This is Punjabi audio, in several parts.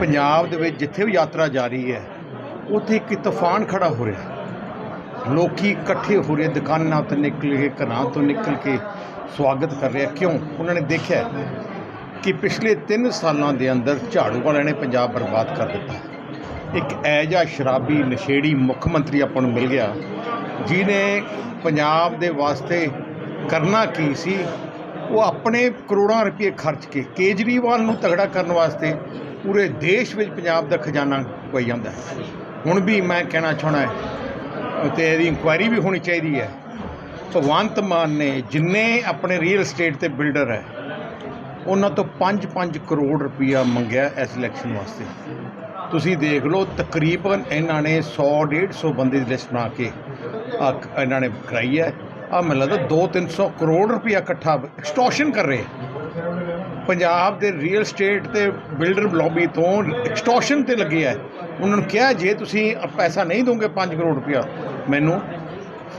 ਪੰਜਾਬ ਦੇ ਵਿੱਚ ਜਿੱਥੇ ਵੀ ਯਾਤਰਾ ਜਾ ਰਹੀ ਹੈ, ਉੱਥੇ ਇੱਕ ਤੂਫਾਨ ਖੜਾ ਹੋ ਰਿਹਾ। ਲੋਕੀ ਇਕੱਠੇ ਹੋ ਰਹੇ, ਦੁਕਾਨਾਂ ਤੋਂ ਨਿਕਲ ਕੇ, ਘਰਾਂ ਤੋਂ ਨਿਕਲ ਕੇ ਸਵਾਗਤ ਕਰ ਰਿਹਾ ਕਿਉਂ? ਉਹਨਾਂ ਨੇ ਦੇਖਿਆ ਕਿ ਪਿਛਲੇ 3 ਸਾਲਾਂ ਦੇ ਅੰਦਰ ਝਾੜੂ ਵਾਲਿਆਂ ਨੇ ਪੰਜਾਬ ਬਰਬਾਦ ਕਰ ਦਿੱਤਾ। ਇੱਕ ਐਜਾ ਸ਼ਰਾਬੀ, ਨਸ਼ੇੜੀ ਮੁੱਖ ਮੰਤਰੀ ਆਪਾਂ ਨੂੰ ਮਿਲ ਗਿਆ ਜਿਨੇ ਪੰਜਾਬ ਦੇ ਵਾਸਤੇ ਕਰਨਾ ਕੀ ਸੀ? ਉਹ ਆਪਣੇ ਕਰੋੜਾਂ ਰੁਪਏ ਖਰਚ ਕੇ ਕੇਜਰੀਵਾਲ ਨੂੰ ਤਗੜਾ ਕਰਨ ਵਾਸਤੇ ਪੂਰੇ ਦੇਸ਼ ਵਿੱਚ ਪੰਜਾਬ ਦਾ ਖਜ਼ਾਨਾ ਕੋਈ ਜਾਂਦਾ ਹੈ। ਹੁਣ ਵੀ ਮੈਂ ਕਹਿਣਾ ਚਾਹਣਾ ਹੈ ਤੇ ਇਹਦੀ ਇਨਕੁਆਇਰੀ ਵੀ ਹੋਣੀ ਚਾਹੀਦੀ ਹੈ। ਭਗਵੰਤ ਮਾਨ ਨੇ ਜਿੰਨੇ ਆਪਣੇ ਰੀਅਲ ਏਸਟੇਟ ਤੇ ਬਿਲਡਰ ਹੈ, ਉਹਨਾਂ ਤੋਂ 5-5 ਕਰੋੜ ਰੁਪਇਆ ਮੰਗਿਆ ਇਸ ਇਲੈਕਸ਼ਨ ਵਾਸਤੇ। ਤੁਸੀਂ ਦੇਖ ਲਓ, ਤਕਰੀਬਨ ਇਹਨਾਂ ਨੇ 100 150 ਬੰਦੇ ਦੀ ਲਿਸਟ ਬਣਾ ਕੇ ਆ ਇਹਨਾਂ ਨੇ ਕਰਾਈ ਹੈ। ਆ ਮੈਨੂੰ ਲੱਗਦਾ 2-300 ਕਰੋੜ ਰੁਪਇਆ ਇਕੱਠਾ ਐਕਸਟੋਰਸ਼ਨ ਕਰ ਰਹੇ ਪੰਜਾਬ ਦੇ ਰੀਅਲ ਏਸਟੇਟ ਤੇ ਬਿਲਡਰ ਲੌਬੀ ਤੋਂ ਐਕਸਟੋਰਸ਼ਨ ਤੇ ਲੱਗੇ ਹੈ ਉਹਨਾਂ ਨੂੰ ਕਿਹਾ, ਜੇ ਤੁਸੀਂ ਪੈਸਾ ਨਹੀਂ ਦੋਗੇ 5 ਕਰੋੜ ਰੁਪਇਆ, ਮੈਨੂੰ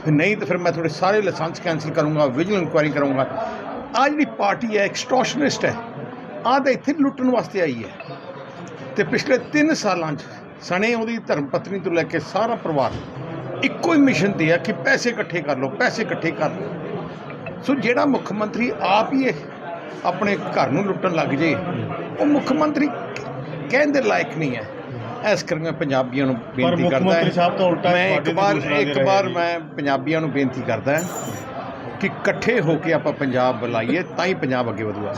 ਨਹੀਂ ਤਾਂ ਫਿਰ ਮੈਂ ਤੁਹਾਡੇ ਸਾਰੇ ਲਾਇਸੈਂਸ ਕੈਂਸਲ ਕਰੂੰਗਾ ਵਿਜੀਲੈਂਸ ਇਨਕੁਆਇਰੀ ਕਰੂੰਗਾ। ਆ ਜਿਹੜੀ ਪਾਰਟੀ ਹੈ ਐਕਸਟੋਰਸ਼ਨਿਸਟ ਹੈ। ਆਹ ਤਾਂ ਇੱਥੇ ਲੁੱਟਣ ਵਾਸਤੇ ਆਈ ਹੈ। ਤੇ ਪਿਛਲੇ 3 ਸਾਲਾਂ 'ਚ ਸਣੇ ਉਹਦੀ ਧਰਮ ਪਤਨੀ ਤੋਂ ਲੈ ਕੇ ਸਾਰਾ ਪਰਿਵਾਰ ਇੱਕੋ ਹੀ ਮਿਸ਼ਨ ਤੇ ਆ ਕਿ ਪੈਸੇ ਇਕੱਠੇ ਕਰ ਲਓ, ਪੈਸੇ ਇਕੱਠੇ ਕਰ ਲਓ। ਸੋ ਜਿਹੜਾ ਮੁੱਖ ਮੰਤਰੀ ਆਪ ਹੀ ਇਹ ਆਪਣੇ ਘਰ ਨੂੰ ਲੁੱਟਣ ਲੱਗ ਜੇ ਉਹ ਮੁੱਖ ਮੰਤਰੀ ਕਹਿਣ ਦੇ ਲਾਇਕ ਨਹੀਂ ਹੈ। ਇਸ ਕਰਕੇ ਪੰਜਾਬੀਆਂ ਨੂੰ ਬੇਨਤੀ ਕਰਦਾ ਮੰਤਰੀ ਸਾਹਿਬ ਤਾਂ ਉਲਟਾ ਮੈਂ ਇੱਕ ਵਾਰ ਇੱਕ ਵਾਰ। ਮੈਂ ਪੰਜਾਬੀਆਂ ਨੂੰ ਬੇਨਤੀ ਕਰਦਾ ਕਿ ਇਕੱਠੇ ਹੋ ਕੇ ਆਪਾਂ ਪੰਜਾਬ ਬੁਲਾਈਏ ਤਾਂ ਹੀ ਪੰਜਾਬ ਅੱਗੇ ਵਧੂਗਾ।